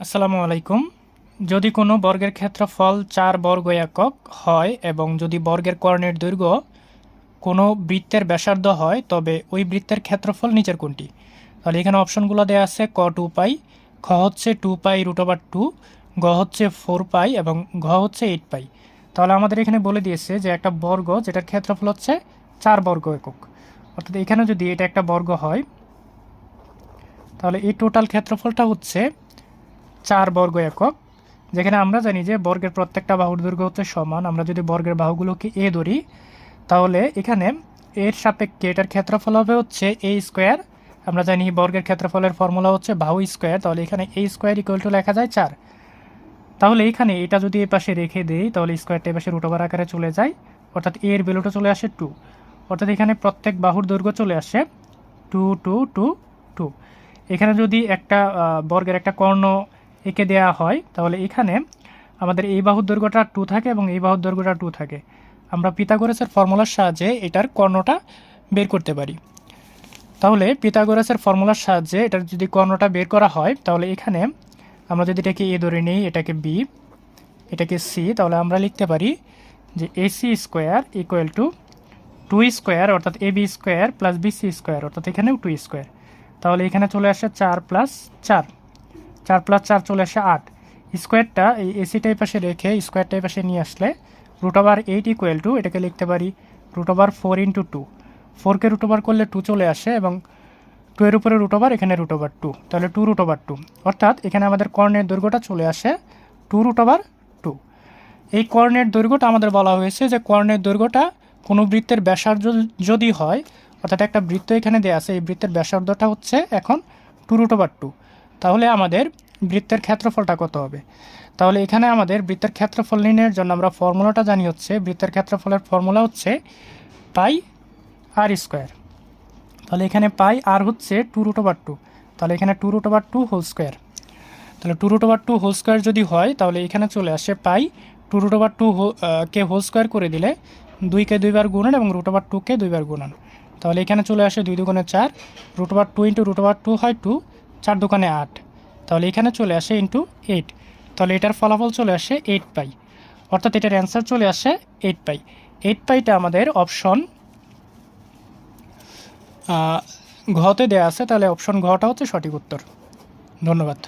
আসসালামু আলাইকুম। যদি কোনো বর্গের ক্ষেত্রফল চার বর্গ একক হয় এবং যদি বর্গের কর্ণের দৈর্ঘ্য কোনো বৃত্তের ব্যাসার্ধ হয়, তবে ওই বৃত্তের ক্ষেত্রফল নিচের কোনটি? তাহলে এখানে অপশনগুলো দেওয়া আছে, ক টু পাই, খ হচ্ছে two pi root over two, গ হচ্ছে ফোর পাই এবং ঘ হচ্ছে এইট পাই। তাহলে আমাদের এখানে বলে দিয়েছে যে একটা বর্গ যেটার ক্ষেত্রফল হচ্ছে চার বর্গ একক। অর্থাৎ এখানে যদি এটা একটা বর্গ হয়, তাহলে এই টোটাল ক্ষেত্রফলটা হচ্ছে চার বর্গ একক, যেখানে আমরা জানি যে বর্গের প্রত্যেকটা বাহুর দৈর্ঘ্য হচ্ছে সমান। আমরা যদি বর্গের বাহুগুলোকে এ ধরি, তাহলে এখানে এর সাপেক্ষে এটার ক্ষেত্রফল হবে হচ্ছে এ স্কোয়ার। আমরা জানি বর্গের ক্ষেত্রফলের ফর্মুলা হচ্ছে বাহু স্কোয়ার, তাহলে এখানে এ স্কোয়ার ইকুয়াল টু লেখা যায় চার। তাহলে এখানে এটা যদি এ পাশে রেখে দেই, তাহলে স্কোয়ারটা এ পাশে রুট ওভার আকারে চলে যায়, অর্থাৎ এর ভ্যালুটা চলে আসে টু অর্থাৎ এখানে প্রত্যেক বাহুর দৈর্ঘ্য চলে আসে টু টু টু টু এখানে যদি একটা বর্গের একটা কর্ণ এঁকে দেওয়া হয়, তাহলে এখানে আমাদের এই বাহুর দৈর্ঘ্যটা টু থাকে এবং এই বাহুর দৈর্ঘ্যটা টু থাকে। আমরা পিতাগোরাসের ফর্মুলার সাহায্যে এটার কর্ণটা বের করতে পারি। তাহলে পিতাগোরাসের ফর্মুলার সাহায্যে এটার যদি কর্ণটা বের করা হয়, তাহলে এখানে আমরা যদি এটাকে এ ধরে নিই, এটাকে বি, এটাকে সি, তাহলে আমরা লিখতে পারি যে AC square equal to two square অর্থাৎ A B square plus BC square, অর্থাৎ এখানেও টু স্কোয়ার তাহলে এখানে চলে আসে চার প্লাস চার। চার প্লাস চার চলে আসে আট। স্কোয়ারটা এই এসিটাই পাশে রেখে স্কোয়ারটাই পাশে নিয়ে আসলে root over eight equal to এটাকে লিখতে পারি root over four into two ফোরকে রুট ওভার করলে টু চলে আসে এবং টু এর উপরে রুট ওভার এখানে রুট ওভার টু তাহলে টু রুট ওভার টু অর্থাৎ এখানে আমাদের কর্ণের দৈর্ঘ্যটা চলে আসে টু রুট ওভার টু এই কর্ণের দৈর্ঘ্যটা আমাদের বলা হয়েছে যে কর্ণের দৈর্ঘ্যটা কোনো বৃত্তের ব্যাসার্ধ যদি হয়, অর্থাৎ একটা বৃত্ত এখানে দেওয়া আছে, এই বৃত্তের ব্যাসার্ধটা হচ্ছে এখন টু রুট ওভার টু তাহলে আমাদের বৃত্তের ক্ষেত্রফলটা কত হবে? তাহলে এখানে আমাদের বৃত্তের ক্ষেত্রফল নির্ণয়ের জন্য আমরা ফর্মুলাটা জানি হচ্ছে, বৃত্তের ক্ষেত্রফলের ফর্মুলা হচ্ছে পাই আর স্কোয়ার। তাহলে এখানে পাই আর হচ্ছে টু রুট ওভার টু। তাহলে এখানে two root over two whole square. তাহলে two root over two whole square যদি হয়, তাহলে এখানে চলে আসে pi two root over two কে হোল স্কোয়ার করে দিলে দুইকে দুইবার গুণন এবং রুট ওভার টুকে দুইবার গুণন। তাহলে এখানে চলে আসে দুই দুগুণে চার। Root over two into root over two হয় টু। চার দোকানে আট। তাহলে এখানে চলে আসে ইন্টু এইট তাহলে এটার ফলাফল চলে আসে এইট পাই অর্থাৎ এটার অ্যান্সার চলে আসে এইট পাই এইট পাইটা আমাদের অপশন ঘতে দেওয়া আছে, তাহলে অপশন ঘটা হচ্ছে সঠিক উত্তর। ধন্যবাদ।